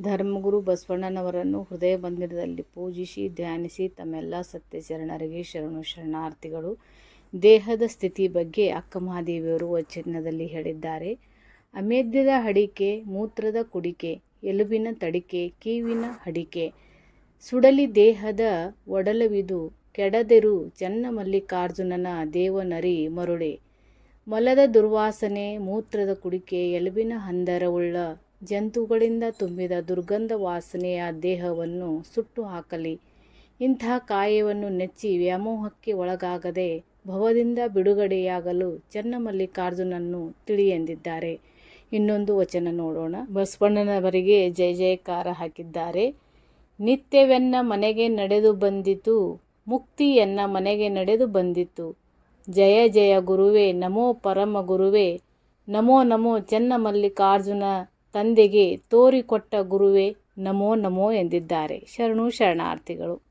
ಧರ್ಮಗುರು ಬಸವಣ್ಣನವರನ್ನು ಹೃದಯ ಮಂದಿರದಲ್ಲಿ ಪೂಜಿಸಿ, ಧ್ಯಾನಿಸಿ ತಮ್ಮೆಲ್ಲ ಸತ್ಯ ಶರಣರಿಗೆ ಶರಣು ಶರಣಾರ್ಥಿಗಳು. ದೇಹದ ಸ್ಥಿತಿ ಬಗ್ಗೆ ಅಕ್ಕ ಮಹಾದೇವಿಯವರು ವಚನದಲ್ಲಿ ಹೇಳಿದ್ದಾರೆ. ಅಮೇಧ್ಯದ ಅಡಿಕೆ ಮೂತ್ರದ ಕುಡಿಕೆ, ಎಲುಬಿನ ತಡಿಕೆ, ಕೀವಿನ ಅಡಿಕೆ ಸುಡಲಿ ದೇಹದ ಒಡಲವಿದು, ಕೆಡದೆರು ಚೆನ್ನ ಮಲ್ಲಿಕಾರ್ಜುನನ ದೇವನರಿ ಮರುಳೆ ಮಲದ ದುರ್ವಾಸನೆ, ಮೂತ್ರದ ಕುಡಿಕೆ, ಎಲುಬಿನ ಹಂದರವುಳ್ಳ ಜಂತುಗಳಿಂದ ತುಂಬಿದ ದುರ್ಗಂಧ ವಾಸನೆಯ ದೇಹವನ್ನು ಸುಟ್ಟು ಹಾಕಲಿ. ಇಂಥ ಕಾಯವನ್ನು ನೆಚ್ಚಿ ವ್ಯಾಮೋಹಕ್ಕೆ ಒಳಗಾಗದೆ ಭವದಿಂದ ಬಿಡುಗಡೆಯಾಗಲು ಚನ್ನಮಲ್ಲಿಕಾರ್ಜುನನ್ನು ತಿಳಿ ಎಂದಿದ್ದಾರೆ. ಇನ್ನೊಂದು ವಚನ ನೋಡೋಣ. ಬಸವಣ್ಣನವರಿಗೆ ಜಯ ಜಯಕಾರ ಹಾಕಿದ್ದಾರೆ. ನಿತ್ಯವೆನ್ನ ಮನೆಗೆ ನಡೆದು ಬಂದಿತು, ಮುಕ್ತಿಯನ್ನ ಮನೆಗೆ ನಡೆದು ಬಂದಿತು. ಜಯ ಜಯ ಗುರುವೇ, ನಮೋ ಪರಮ ಗುರುವೇ, ನಮೋ ನಮೋ ಚೆನ್ನ ಮಲ್ಲಿಕಾರ್ಜುನ ತಂದೆಗೆ ತೋರಿಕೊಟ್ಟ ಗುರುವೇ ನಮೋ ನಮೋ ಎಂದಿದ್ದಾರೆ. ಶರಣು ಶರಣಾರ್ಥಿಗಳು.